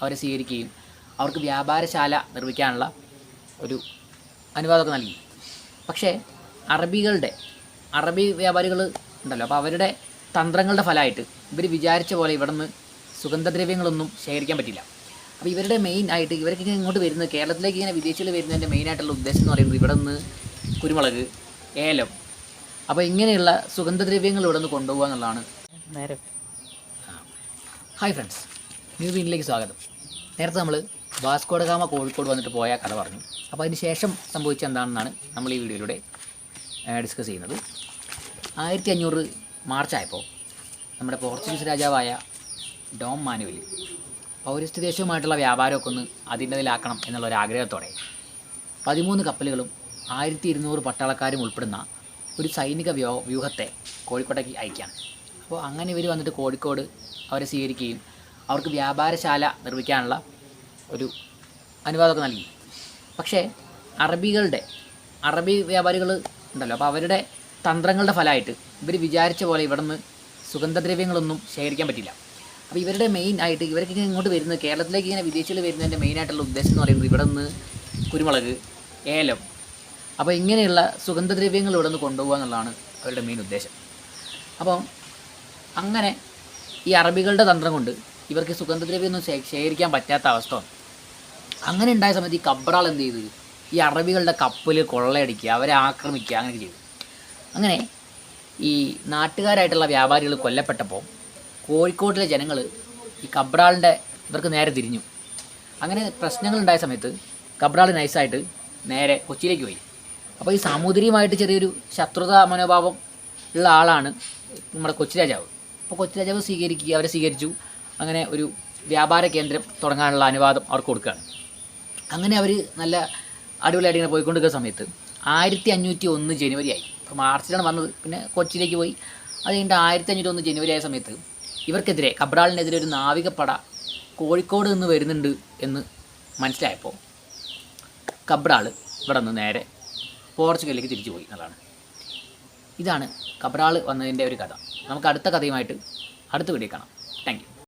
അവരെ സ്വീകരിക്കുകയും അവർക്ക് വ്യാപാരശാല നിർമ്മിക്കാനുള്ള ഒരു അനുവാദമൊക്കെ നൽകി. പക്ഷേ അറബികളുടെ അറബി വ്യാപാരികൾ ഉണ്ടല്ലോ അപ്പോൾ അവരുടെ തന്ത്രങ്ങളുടെ ഫലമായിട്ട് ഇവർ വിചാരിച്ച പോലെ ഇവിടെ നിന്ന് സുഗന്ധദ്രവ്യങ്ങളൊന്നും ശേഖരിക്കാൻ പറ്റില്ല. അപ്പോൾ ഇവരുടെ മെയിൻ ആയിട്ട് ഇവർക്ക് ഇങ്ങനെ ഇങ്ങോട്ട് വരുന്നത് കേരളത്തിലേക്ക് ഇങ്ങനെ വിദേശികൾ വരുന്നതിന്റെ മെയിൻ ആയിട്ടുള്ള ഉദ്ദേശം എന്ന് പറയുന്നത് ഇവിടെ നിന്ന് കുരുമുളക് ഏലം അപ്പോൾ ഇങ്ങനെയുള്ള സുഗന്ധദ്രവ്യങ്ങൾ ഇവിടെ നിന്ന് കൊണ്ടുപോകുക എന്നുള്ളതാണ്. നേരെ. ഹായ് ഫ്രണ്ട്സ് ന്യൂ വീനിലേക്ക് സ്വാഗതം. നേരത്തെ നമ്മൾ വാസ്കോഡഗാമ കോഴിക്കോട് വന്നിട്ട് പോയ കഥ പറഞ്ഞു. അപ്പോൾ അതിന് ശേഷം സംഭവിച്ച എന്താണെന്നാണ് നമ്മൾ ഈ വീഡിയോയിലൂടെ ഡിസ്കസ് ചെയ്യുന്നത്. ആയിരത്തി അഞ്ഞൂറ് മാർച്ചായപ്പോൾ നമ്മുടെ പോർച്ചുഗീസ് രാജാവായ ഡോം മാനുവൽ പൗരസ്ത്യ ദേശവുമായിട്ടുള്ള വ്യാപാരമൊക്കെ ഒന്ന് അതിന്റെതിലാക്കണം എന്നുള്ള ഒരു ആഗ്രഹത്തോടെ പതിമൂന്ന് കപ്പലുകളും ആയിരത്തി ഇരുന്നൂറ് പട്ടാളക്കാരും ഉൾപ്പെടുന്ന ഒരു സൈനിക വ്യൂഹത്തെ കോഴിക്കോട്ടേക്ക് അയക്കുകയാണ്. അപ്പോൾ അങ്ങനെ ഇവർ വന്നിട്ട് കോഴിക്കോട് അവരെ സ്വീകരിക്കുകയും അവർക്ക് വ്യാപാരശാല നിർമ്മിക്കാനുള്ള ഒരു അനുവാദമൊക്കെ നൽകി. പക്ഷേ അറബികളുടെ അറബി വ്യാപാരികൾ ഉണ്ടല്ലോ അപ്പോൾ അവരുടെ തന്ത്രങ്ങളുടെ ഫലമായിട്ട് ഇവർ വിചാരിച്ച പോലെ ഇവിടെ നിന്ന് സുഗന്ധദ്രവ്യങ്ങളൊന്നും ശേഖരിക്കാൻ പറ്റില്ല. അപ്പോൾ ഇവരുടെ മെയിൻ ആയിട്ട് ഇവർക്ക് ഇങ്ങോട്ട് വരുന്നത് കേരളത്തിലേക്ക് ഇങ്ങനെ വിദേശികൾ വരുന്നതിന്റെ മെയിൻ ആയിട്ടുള്ള ഉദ്ദേശം എന്ന് പറയുന്നത് ഇവിടെ നിന്ന് കുരുമുളക് ഏലം അപ്പോൾ ഇങ്ങനെയുള്ള സുഗന്ധദ്രവ്യങ്ങൾ ഇവിടെ നിന്ന് കൊണ്ടുപോകുക എന്നുള്ളതാണ് അവരുടെ മെയിൻ ഉദ്ദേശം. അപ്പം അങ്ങനെ ഈ അറബികളുടെ തന്ത്രം കൊണ്ട് ഇവർക്ക് സുഗന്ധദ്രവ്യമൊന്നും ശേഖരിക്കാൻ പറ്റാത്ത അവസ്ഥ അങ്ങനെ ഉണ്ടായ സമയത്ത് ഈ കബ്രാൾ എന്ത് ചെയ്തു? ഈ അറബികളുടെ കപ്പൽ കൊള്ളയടിക്കുക അവരെ ആക്രമിക്കുക അങ്ങനെ ചെയ്തു. അങ്ങനെ ഈ നാട്ടുകാരായിട്ടുള്ള വ്യാപാരികൾ കൊല്ലപ്പെട്ടപ്പോൾ കോഴിക്കോട്ടിലെ ജനങ്ങൾ ഈ കബ്രാളിന്റെ ഇവർക്ക് നേരെ തിരിഞ്ഞു. അങ്ങനെ പ്രശ്നങ്ങൾ ഉണ്ടായ സമയത്ത് കബ്രാൾ നൈസായിട്ട് നേരെ കൊച്ചിയിലേക്ക് പോയി. അപ്പോൾ ഈ സാമൂതിരിയുമായിട്ട് ചെറിയൊരു ശത്രുതാ മനോഭാവം ഉള്ള ആളാണ് നമ്മുടെ കൊച്ചി രാജാവ്. അപ്പോൾ കൊച്ചി രാജാവ് സ്വീകരിക്കുക അവരെ സ്വീകരിച്ചു. അങ്ങനെ ഒരു വ്യാപാര കേന്ദ്രം തുടങ്ങാനുള്ള അനുവാദം അവർക്ക് കൊടുക്കുകയാണ്. അങ്ങനെ അവർ നല്ല അടിപൊളിയായിട്ട് ഇങ്ങനെ പോയിക്കൊണ്ടിരിക്കുന്ന സമയത്ത് ആയിരത്തി അഞ്ഞൂറ്റി ഒന്ന് ജനുവരി ആയി അപ്പോൾ മാർച്ചിലാണ് വന്നത്. പിന്നെ കൊച്ചിയിലേക്ക് പോയി. അത് കഴിഞ്ഞിട്ട് ആയിരത്തി അഞ്ഞൂറ്റി ഒന്ന് ജനുവരി ആയ സമയത്ത് ഇവർക്കെതിരെ കബ്രാളിനെതിരെ ഒരു നാവികപ്പട കോഴിക്കോട് നിന്ന് വരുന്നുണ്ട് എന്ന് മനസ്സിലായപ്പോൾ കബ്രാൾ ഇവിടെ നിന്ന് നേരെ പോർച്ചുഗലിലേക്ക് തിരിച്ചു പോയി എന്നുള്ളതാണ്. ഇതാണ് കബ്രാൾ വന്നതിന്റെ ഒരു കഥ. നമുക്ക് അടുത്ത കഥയുമായിട്ട് അടുത്ത വീഡിയോ കാണാം. താങ്ക്